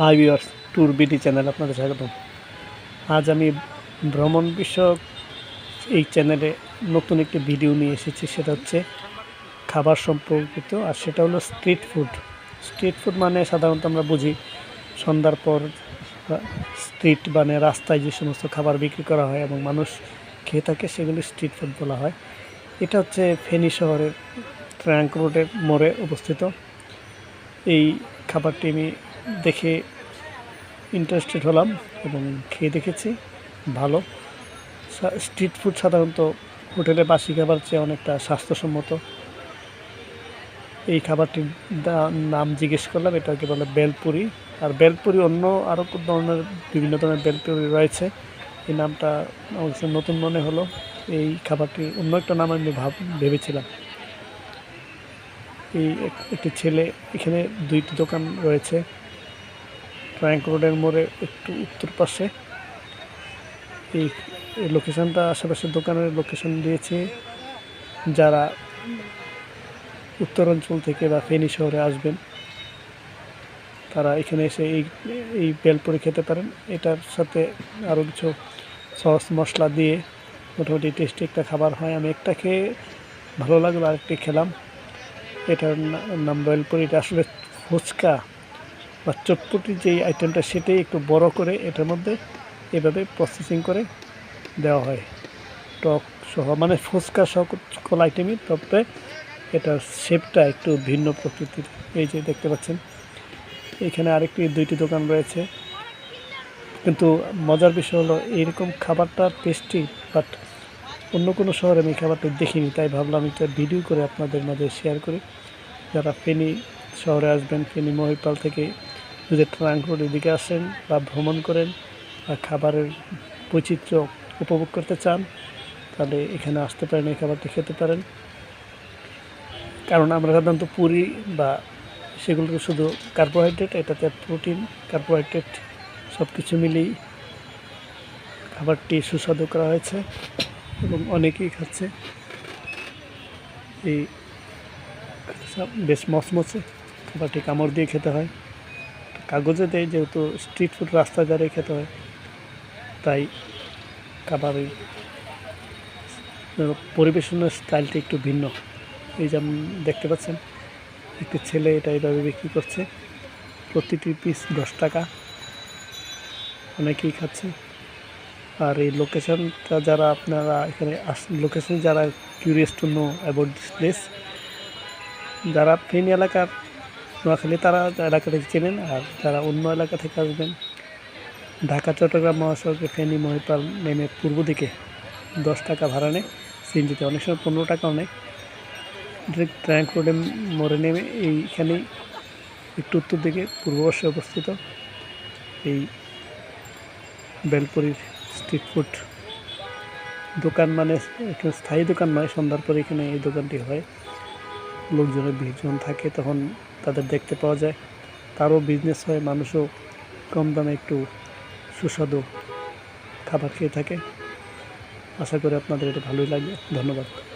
Hi viewers tour BD channel আপনাদের স্বাগতম। আজ আমি ভ্রমণ বিষয়ক এই চ্যানেলে নতুন একটি ভিডিও নিয়ে এসেছি, সেটা হচ্ছে খাবার সম্পর্কিত, আর সেটা হলো স্ট্রিট ফুড স্ট্রিট ফুড মানে সাধারণত আমরা বুঝি সন্ধ্যার পর স্ট্রিট মানে রাস্তায় যে সমস্ত খাবার বিক্রি করা হয় এবং মানুষ খেয়ে থাকে, সেগুলি স্ট্রিট ফুড বলা হয়। এটা হচ্ছে ফেনী শহরের ট্র্যাঙ্ক রোডের মোড়ে অবস্থিত। এই খাবারটি আমি দেখে ইন্টারেস্টেড হলাম এবং খেয়ে দেখেছি, ভালো। স্ট্রিট ফুড সাধারণত হোটেলে বাসি খাবার চেয়ে অনেকটা স্বাস্থ্যসম্মত। এই খাবারটির নাম জিজ্ঞেস করলাম, এটাকে বলে বেলপুরি। আর বেলপুরি অন্য আরও ধরনের বিভিন্ন ধরনের বেলপুরি রয়েছে। এই নামটা আমার নতুন মনে হলো। এই খাবারটি অন্য একটা নাম আমি ভাব ভেবেছিলাম। এই এক- একটি ছেলে, এখানে দুইটি দোকান রয়েছে। ট্রাঙ্ক রোডের মোড়ে একটু উত্তর পাশে। এই লোকেশনটা আশেপাশের দোকানের লোকেশন দিয়েছে। যারা উত্তরাঞ্চল থেকে বা ফেনী শহরে আসবেন, তারা এখানে এসে এই এই বেলপুরি খেতে পারেন। এটার সাথে আরও কিছু সস, মশলা দিয়ে মোটামুটি টেস্টি একটা খাবার হয়। আমি একটা খেয়ে ভালো লাগল, আরেকটি খেলাম। এটার নাম বেলপুরি এটা আসলে ফুচকা। বা চটপটি যেই আইটেমটা সেটাই একটু বড় করে এটার মধ্যে এভাবে প্রসেসিং করে দেওয়া হয়। টক সহ মানে ফুচকা সহ সকল আইটেমই তবে এটার শেপটা একটু ভিন্ন প্রকৃতির। এই যে দেখতে পাচ্ছেন, এখানে আরেকটি, দুইটি দোকান রয়েছে। কিন্তু মজার বিষয় হলো, এইরকম খাবারটা টেস্টি বাট অন্য কোনো শহরে আমি খাবারটা দেখিনি, তাই ভাবলাম এটা ভিডিও করে আপনাদের মাঝে শেয়ার করি। যারা ফেনী শহরে আসবেন, ফেনী মহিপাল থেকে যদি ট্রাঙ্ক রোড এদিকে আসেন বা ভ্রমণ করেন বা খাবারের বৈচিত্র্য উপভোগ করতে চান, তাহলে এখানে আসতে পারেন, এই খাবারটি খেতে পারেন। কারণ আমরা সাধারণত পুরি বা সেগুলোকে শুধু কার্বোহাইড্রেট এটাতে প্রোটিন কার্বোহাইড্রেট সব কিছু মিলিয়ে খাবারটি সুস্বাদু করা হয়েছে এবং অনেকেই খাচ্ছে। এই বেশ মচমচে খাবারটি কামড় দিয়ে খেতে হয়। কাগজে দেয় যেহেতু স্ট্রিট ফুড রাস্তায় দাঁড়িয়ে খেতে হয়, তাই খাবারের পরিবেশনের স্টাইলটা একটু ভিন্ন। এই যেমন দেখতে পাচ্ছেন, একটি ছেলে এটা এইভাবে বিক্রি করছে, প্রতিটি পিস দশ টাকা। অনেকেই খাচ্ছে। আর এই লোকেশনটা যারা আপনারা এখানে আস লোকেশন যারা curious to know about this place যারা ফেনী এলাকার নোয়াখালী তারা এলাকাটা চেনেন আর যারা অন্য এলাকা থেকে আসবেন, ঢাকা, চট্টগ্রাম মহাসড়কে ফেনী, মহিপাল নেমে পূর্ব দিকে দশ টাকা ভাড়া নেয়। সিএনজিতে অনেক সময় পনেরো টাকাও নেয়। ট্র্যাঙ্ক রোডে মোড়ে নেমে এইখানেই একটু উত্তর দিকে পূর্ববর্ষে অবস্থিত এই বেলপুরির স্ট্রিট ফুড দোকান মানে একটু স্থায়ী দোকান নয়, সন্ধ্যার পরে এখানে এই দোকানটি হয়। লোকজনের ভিড়জন থাকে, তখন তাদের দেখতে পাওয়া যায়। তারও বিজনেস হয়, মানুষও কম দামে একটু সুস্বাদু খাবার খেয়ে থাকে। আশা করি আপনাদের এটা ভালোই লাগে ধন্যবাদ।